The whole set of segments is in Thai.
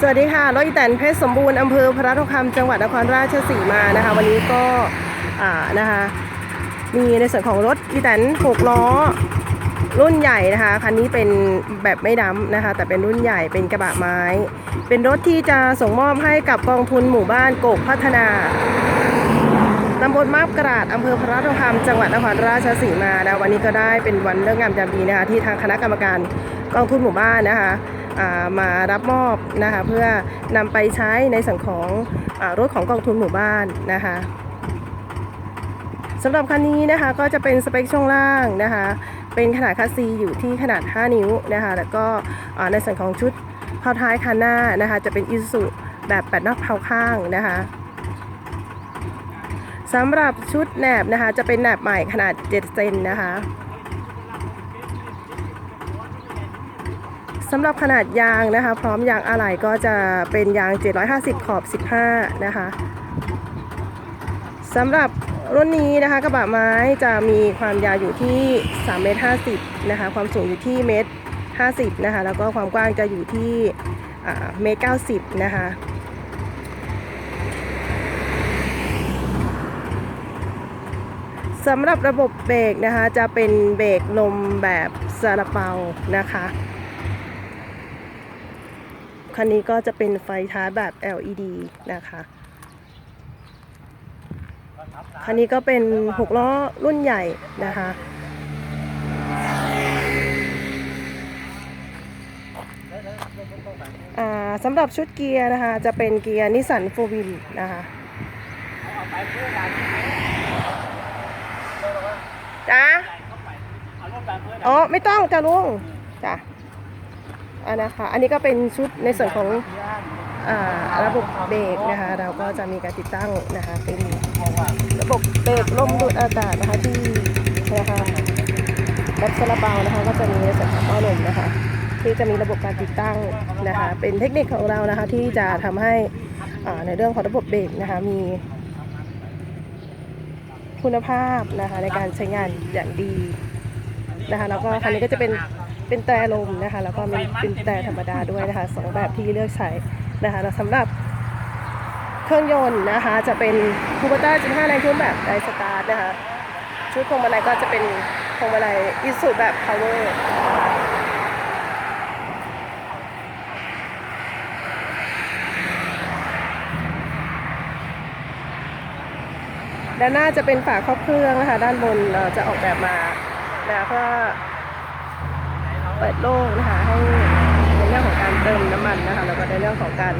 สวัสดีค่ะรถอีแตนเพชรสมบูรณ์อำเภอพระทองคำจังหวัดนครราชสีมานะคะ วันนี้ก็นะคะ มีในส่วนของรถอีแตน6ล้อรุ่นใหญ่นะคะคันนี้เป็นแบบไม่ดำนะคะ แต่เป็นรุ่นใหญ่เป็นกระบะไม้ เป็นรถที่จะส่งมอบให้กับกองทุนหมู่บ้านโกกพัฒนาตำบลมาบกราดอำเภอพระทองคำจังหวัดนครราชสีมานะวันนี้ก็ได้เป็นวันเลิกงามยามดีนะคะที่ทางคณะกรรมการกองทุนหมู่บ้านนะคะ มารับมอบนะคะเพื่อนำไปใช้ในส่วนของอรถของกองทุนหมู่บ้านนะคะสำหรับคันนี้นะคะก็จะเป็นสเปคช่วงล่างนะคะเป็นขนาดคัสซีอยู่ที่ขนาด 5 นิ้วนะคะแล้วก็ในส่วนของชุดเผาท้ายคันหน้านะคะจะเป็นอิสุแบบแปดนอกเผาข้างนะคะสำหรับชุดแหนบนะคะจะเป็นแหนบใหม่ขนาด 7 เซนนะคะ สำหรับขนาดยางนะคะ พร้อมยางอะไหล่ก็จะเป็นยาง 750 ขอบ 15 นะคะสำหรับรุ่นนี้นะคะกระบะไม้จะมีความยาวอยู่ที่3เมตร50นะคะความสูงอยู่ที่เมตร50นะคะแล้วก็ความกว้างจะอยู่ที่เมตร90นะคะสำหรับระบบเบรกนะคะจะเป็นเบรกลมแบบซาลาเปานะคะ คันนี้ก็จะเป็นไฟท้ายแบบ LED นะคะ คันนี้ก็เป็น 6 ล้อรุ่นใหญ่นะคะอ่าสำหรับชุดเกียร์นะคะ จะเป็นเกียร์นิสสันโฟวินนะคะจ้าอ๋อ ไม่ต้องจ้าลุงจ้ะ อันนะคะอันนี้ก็เป็นชุดในส่วนของอระบบเบรกนะคะ เราก็จะมีการติดตั้งนะคะเป็นระบบเบรกลมดูดอากาศนะคะที่นะคะแบบซาลาเปานะคะ ก็จะมีในส่วนของหม้อลมนะคะที่จะมีระบบการติดตั้งนะคะ เป็นเทคนิคของเรานะคะที่จะทำให้อ่าในเรื่องของระบบเบรกนะคะมีคุณภาพนะคะในการใช้งานอย่างดีนะคะแล้วก็คันนี้ก็จะเป็น เป็นแต่ลมนะคะ แล้วก็เป็นเป็นแต่ธรรมดาด้วยนะคะสองแบบที่เลือกใช้นะคะแล้วสำหรับเครื่องยนต์นะคะ จะเป็นคูปต้า15แรงทุ่มแบบไดสตาร์ทนะคะชุดพวงมาลัยก็จะเป็นพวงมาลัยอิสุแบบ power ด้านหน้าจะเป็นฝาครอบเครื่องนะคะ ด้านบนจะออกแบบมานะเพื่อ เปิดโล่งนะคะให้ในเรื่องของการเติมน้ำมันนะคะแล้วก็ในเรื่องของการ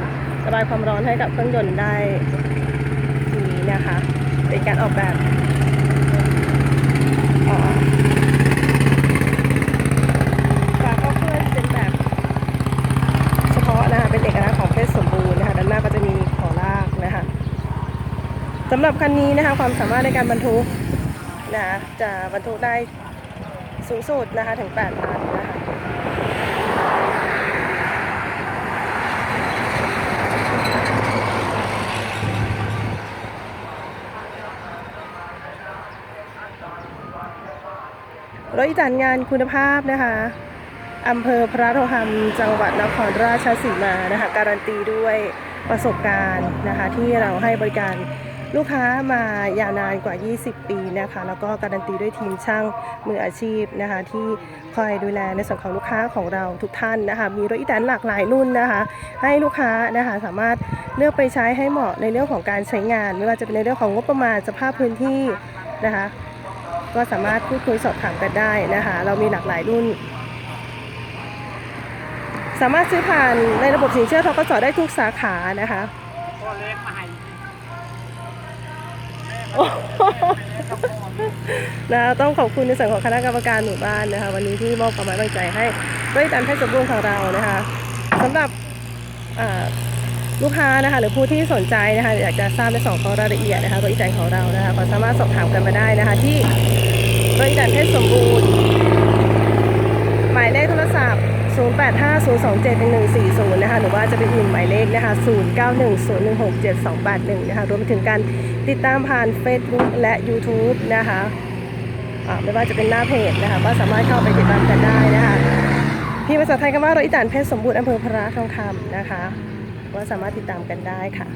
ระบายความร้อนให้กับเครื่องยนต์ได้ดีนะคะ เป็นการออกแบบอ่อฝาครอบเครื่องเป็นแบบเฉพาะนะคะเป็นเอกลักษณ์ของเพชรสมบูรณ์นะคะด้านหน้าก็จะมีขอลากนะคะสำหรับคันนี้นะคะความสามารถในการบรรทุกนะคะจะบรรทุกได้สูงสุดนะคะถึง8ตันนะคะ รถอีจันงานคุณภาพนะคะอำเภอพระทองคำจังหวัดนครราชสีมานะคะการันตีด้วยประสบการณ์นะคะที่เราให้บริการลูกค้ามายาวนานกว่า 20 ปีนะคะ แล้วก็การันตีด้วยทีมช่างมืออาชีพนะคะ ที่คอยดูแลในส่วนของลูกค้าของเราทุกท่านนะคะ มีรถอีแตนหลากหลายรุ่นนะคะ ให้ลูกค้านะคะสามารถเลือกไปใช้ให้เหมาะในเรื่องของการใช้งาน ไม่ว่าจะเป็นในเรื่องของงบประมาณสภาพพื้นที่นะคะ ก็สามารถพูดคุยสอบถามกันได้นะคะ เรามีหลากหลายรุ่น สามารถซื้อผ่านในระบบสินเชื่อทกสได้ทุกสาขานะคะก็เล็กมาให้นะต้องขอบคุณในส่วนของคณะกรรมการหมู่บ้านนะคะ วันนี้ที่มอบความไว้วางใจให้บริการแพทย์สมบูรณ์ของเรานะคะสำหรับลูกค้านะคะหรือผู้ที่สนใจนะคะอยากจะทราบในส่วนของรายละเอียดนะคะบริการของเรานะคะก็สามารถสอบถามกันมาได้นะคะที่ บริการเพชรสมบูรณ์ หมายเลขโทรศัพท์ 0850271140 นะคะ หรือว่าจะเป็นอีกหนึ่งหมายเลขนะคะ 0910167281 นะคะ รวมไปถึงการติดตามผ่าน Facebook และ YouTube นะคะอ่าไม่ว่าจะเป็นหน้าเพจนะคะ ก็สามารถเข้าไปติดตามกันได้นะคะพิมพ์ภาษาไทยคำว่ารถอีแตนเพชรสมบูรณ์อำเภอพระทองคำนะคะก็สามารถติดตามกันได้ค่ะ